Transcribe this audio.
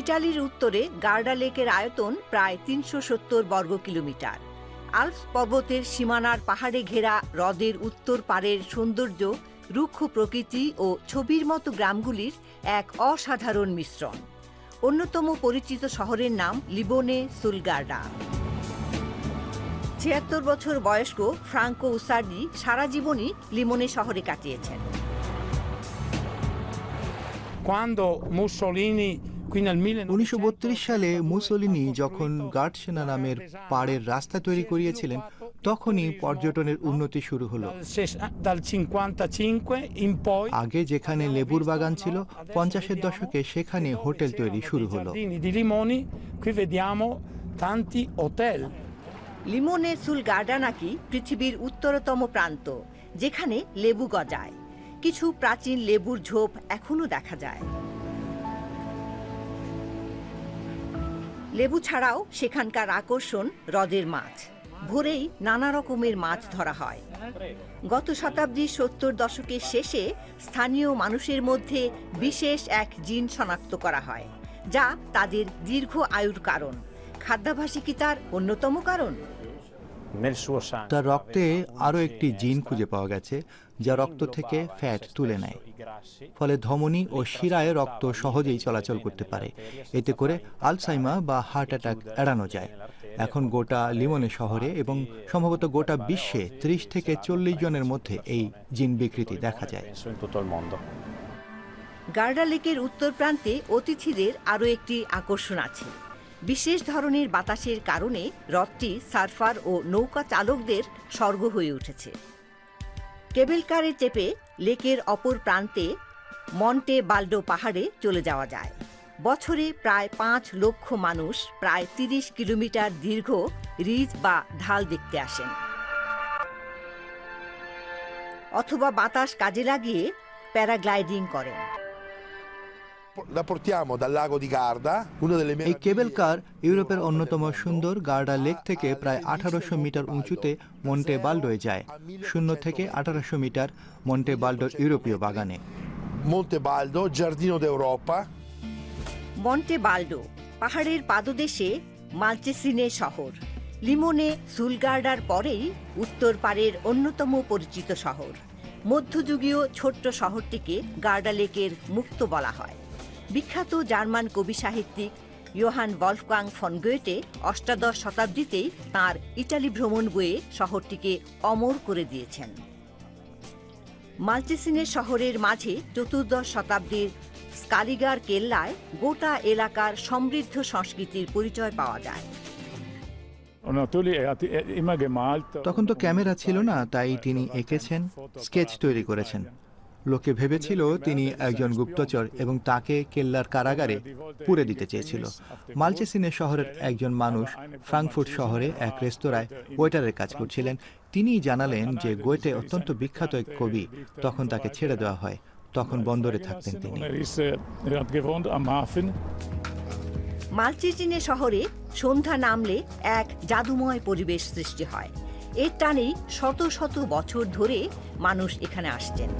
ইটালির উত্তরে গার্ডা লেকের আয়তন প্রায় তিনশো সত্তর বর্গ কিলোমিটার। আলপস পর্বতের সীমানার পাহাড়ে ঘেরা হ্রদের উত্তর পাড়ের সৌন্দর্য, রুক্ষ প্রকৃতি ও ছবির মতো গ্রামগুলির এক অসাধারণ মিশ্রণ। অন্যতম পরিচিত শহরের নাম লিবোনে সুলগার্ডা। ছিয়াত্তর বছর বয়স্ক ফ্রাঙ্কো উসার্ডি সারা জীবনই লিমনে শহরে কাটিয়েছেন। 1932 সালে মুসোলিনি যখন গার্ডসেনা নামের পাড়ের রাস্তা তৈরি করিয়েছিলেন তখনই পর্যটনের উন্নতি শুরু হলো। Dal 55 in poi আগে যেখানে লেবুর বাগান ছিল পঞ্চাশের দশকে সেখানে হোটেল তৈরি শুরু হলো. লিমনে সুলগার্ডা নাকি পৃথিবীর উত্তরতম প্রান্ত যেখানে লেবু গজায়। কিছু প্রাচীন লেবুর ঝোপ এখনও দেখা যায়। লেবু ছাড়াও সেখানকার আকর্ষণ হ্রদের মাছ। ভোরেই নানা রকমের মাছ ধরা হয়। গত শতাব্দীর সত্তর দশকের শেষে স্থানীয় মানুষের মধ্যে বিশেষ এক জিন শনাক্ত করা হয়, যা তাদের দীর্ঘ আয়ুর কারণ। খাদ্যাভাসী কি তার অন্যতম কারণ. তার রক্তে আরও একটি জিন খুঁজে পাওয়া গেছে যা রক্ত থেকে ফ্যাট তুলে নেয়। ফলে ধমনী ও শিরায় রক্ত সহজেই চলাচল করতে পারে। এতে করে আলসাইমা বা হার্ট অ্যাটাক এড়ানো যায়। এখন গোটা লিমনে শহরে এবং সম্ভবত গোটা বিশ্বে ত্রিশ থেকে চল্লিশ জনের মধ্যে এই জিন বিকৃতি দেখা যায়. গার্ডা লেকের উত্তর প্রান্তে অতিথিদের আরও একটি আকর্ষণ আছে। বিশেষ ধরনের বাতাসের কারণে হ্রদটি সার্ফার ও নৌকা চালকদের স্বর্গ হয়ে উঠেছে। কেবল কারে চেপে লেকের অপর প্রান্তে মন্টে বাল্ডো পাহাড়ে চলে যাওয়া যায়। বছরে প্রায় পাঁচ লক্ষ মানুষ প্রায় তিরিশ কিলোমিটার দীর্ঘ রিজ বা ঢাল দেখতে আসেন। অথবা বাতাস কাজে লাগিয়ে প্যারাগ্লাইডিং করেন। এই কেবল কার ইউরোপের অন্যতম সুন্দর গার্ডা লেক থেকে প্রায় আঠারোশো মিটার উঁচুতে মন্টে বাল্ডোয় যায় শূন্য থেকে আঠারোশো মিটার মন্টে বাল্ডোর ইউরোপীয় বাগানে। Monte Baldo, Giardino d'Europa, Monte Baldo পাহাড়ের পাদদেশে মালচেসিনে শহর। লিমনে সুলগার্ডার পরেই উত্তর পাড়ের অন্যতম পরিচিত শহর। মধ্যযুগীয় ছোট্ট শহরটিকে গার্ডা লেকের মুক্ত বলা হয়। বিখ্যাত জার্মান কবি সাহিত্যিক ইয়োহান বলফগাং ফন গোয়েটে অষ্টাদশ শতাব্দীতেই তাঁর ইটালি ভ্রমণ বইয়ে শহরটিকে অমর করে দিয়েছেন। মালচেসিনের শহরের মাঝে চতুর্দশ শতাব্দীর স্কালিগার কেল্লায় গোটা এলাকার সমৃদ্ধ সংস্কৃতির পরিচয় পাওয়া যায়। তখন তো ক্যামেরা ছিল না তাই তিনি এঁকেছেন স্কেচ তৈরি করেছেন। লোকে ভেবেছিল তিনি একজন গুপ্তচর এবং তাকে কেল্লার কারাগারে পুরে দিতে চেয়েছিল। মালচেসিনে শহরের একজন মানুষ ফ্রাঙ্কফুর্ট শহরে এক রেস্তোরাঁয় ওয়েটারের কাজ করছিলেন। তিনি জানালেন যে গোয়েটে অত্যন্ত বিখ্যাত এক কবি, তখন তাকে ছেড়ে দেওয়া হয়। তখন বন্দরে থাকতেন তিনি। মালচেসিনে শহরে সন্ধ্যা নামলে এক জাদুময় পরিবেশ সৃষ্টি হয়। এর টানেই শত শত বছর ধরে মানুষ এখানে আসছেন।